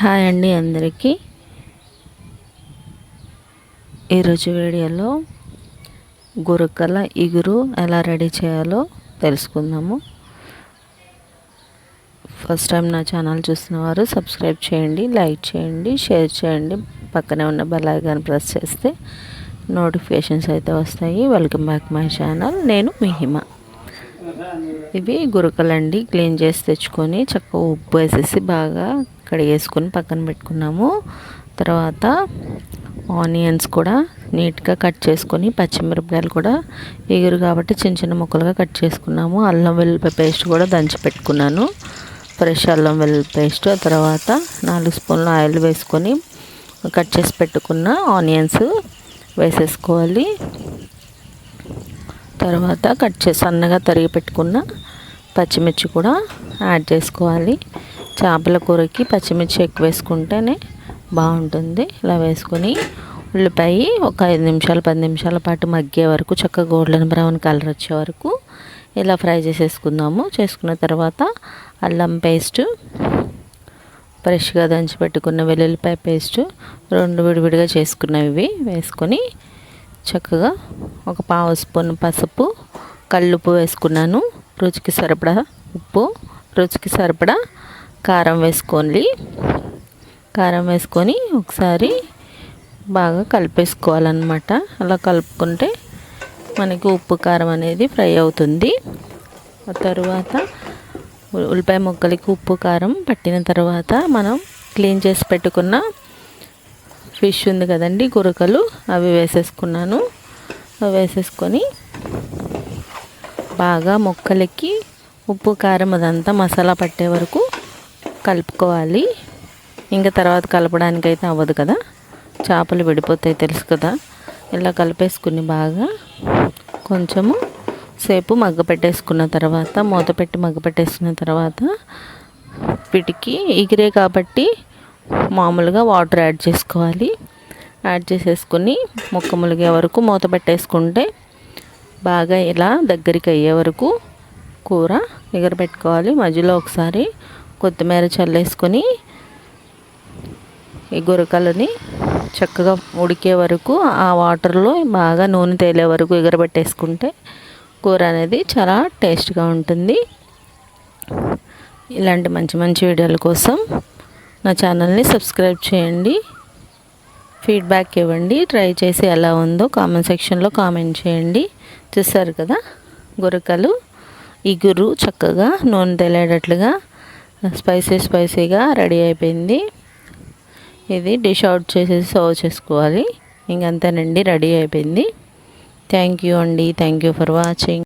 Hi అండి అందరికీ. ఈరోజు వీడియోలో గురకల ఇగురు ఎలా రెడీ చేయాలో తెలుసుకుందాము. ఫస్ట్ టైం నా ఛానల్ చూసిన వారు సబ్స్క్రైబ్ చేయండి లైక్ చేయండి షేర్ చేయండి. పక్కనే ఉన్న బెల్ ఐకాన్ ప్రెస్ చేస్తే నోటిఫికేషన్స్ అయితే వస్తాయి. Welcome back my channel. నేను మిహిమ. ఇవి గురకలండి క్లీన్ చేసి తెచ్చుకొని చక్కగా ఉప్పు వేసేసి బాగా కడిగేసుకొని పక్కన పెట్టుకున్నాము. తర్వాత ఆనియన్స్ కూడా నీట్గా కట్ చేసుకొని పచ్చిమిరపకాయలు కూడా ఎగురు కాబట్టి చిన్న చిన్న ముక్కలుగా కట్ చేసుకున్నాము. అల్లం వెల్లుల్లి పేస్ట్ కూడా దంచి పెట్టుకున్నాను. ఫ్రెష్ అల్లం వెల్లుల్లి పేస్ట్ తర్వాత నాలుగు స్పూన్లు ఆయిల్ వేసుకొని కట్ చేసి పెట్టుకున్న ఆనియన్స్ వేసేసుకోవాలి. తర్వాత కట్ చేసి సన్నగా తరిగి పెట్టుకున్న పచ్చిమిర్చి కూడా యాడ్ చేసుకోవాలి. చేపల కూరకి పచ్చిమిర్చి ఎక్కువ వేసుకుంటేనే బాగుంటుంది. ఇలా వేసుకొని ఉల్లిపాయ ఒక ఐదు నిమిషాలు పది నిమిషాల పాటు మగ్గే వరకు చక్కగా గోల్డెన్ బ్రౌన్ కలర్ వచ్చే వరకు ఇలా ఫ్రై చేసేసుకుందాము. చేసుకున్న తర్వాత అల్లం పేస్ట్ ఫ్రెష్గా దంచి పెట్టుకున్న వెల్లుల్లిపాయ పేస్ట్ రెండు విడివిడిగా చేసుకున్నవి వేసుకొని చక్కగా ఒక పావు స్పూన్ పసుపు కల్లుప్పు వేసుకున్నాను. రుచికి సరిపడా ఉప్పు రుచికి సరిపడా కారం వేసుకోండి. కారం వేసుకొని ఒకసారి బాగా కలిపేసుకోవాలన్నమాట. అలా కలుపుకుంటే మనకి ఉప్పు కారం అనేది ఫ్రై అవుతుంది. ఆ తర్వాత ఉల్లిపాయ ముక్కలకి ఉప్పు కారం పట్టిన తర్వాత మనం క్లీన్ చేసి పెట్టుకున్న ఫిష్ ఉంది కదండి గురకలు. అవి వేసేసుకున్నాను. అవి వేసేసుకొని బాగా ముక్కలకి ఉప్పు కారం అదంతా మసాలా పట్టే వరకు కలుపుకోవాలి. ఇంకా తర్వాత కలపడానికి అయితే అవ్వదు కదా. చేపలు విడిపోతాయి తెలుసు కదా. ఇలా కలిపేసుకుని బాగా కొంచెము సేపు మగ్గ పెట్టేసుకున్న తర్వాత మూత పెట్టి మగ్గ పెట్టేసుకున్న తర్వాత వీటికి ఎగిరే కాబట్టి మామూలుగా వాటర్ యాడ్ చేసుకోవాలి. యాడ్ చేసేసుకుని ముక్క ములిగే వరకు మూత పెట్టేసుకుంటే బాగా ఇలా దగ్గరికి అయ్యే వరకు కూర ఎగరబెట్టుకోవాలి. మధ్యలో ఒకసారి కొత్తిమీర చల్లేసుకొని ఈ గురకలని చక్కగా ఉడికే వరకు ఆ వాటర్లో బాగా నూనె తేలే వరకు ఎగరబెట్టేసుకుంటే కూర అనేది చాలా టేస్ట్గా ఉంటుంది. ఇలాంటి మంచి మంచి వీడియోల కోసం నా ఛానల్ని సబ్స్క్రైబ్ చేయండి. ఫీడ్బ్యాక్ ఇవ్వండి. ట్రై చేసి ఎలా ఉందో కామెంట్ సెక్షన్లో కామెంట్ చేయండి. చూసారు కదా? గురకలు ఇగురు చక్కగా నూనె తెలియడట్లుగా స్పైసీ స్పైసీగా రెడీ అయిపోయింది. ఇది డిష్ అవుట్ చేసేసి సర్వ్ చేసుకోవాలి. ఇంకంతేనండి రెడీ అయిపోయింది. థ్యాంక్ యూ అండి. Thank you for watching.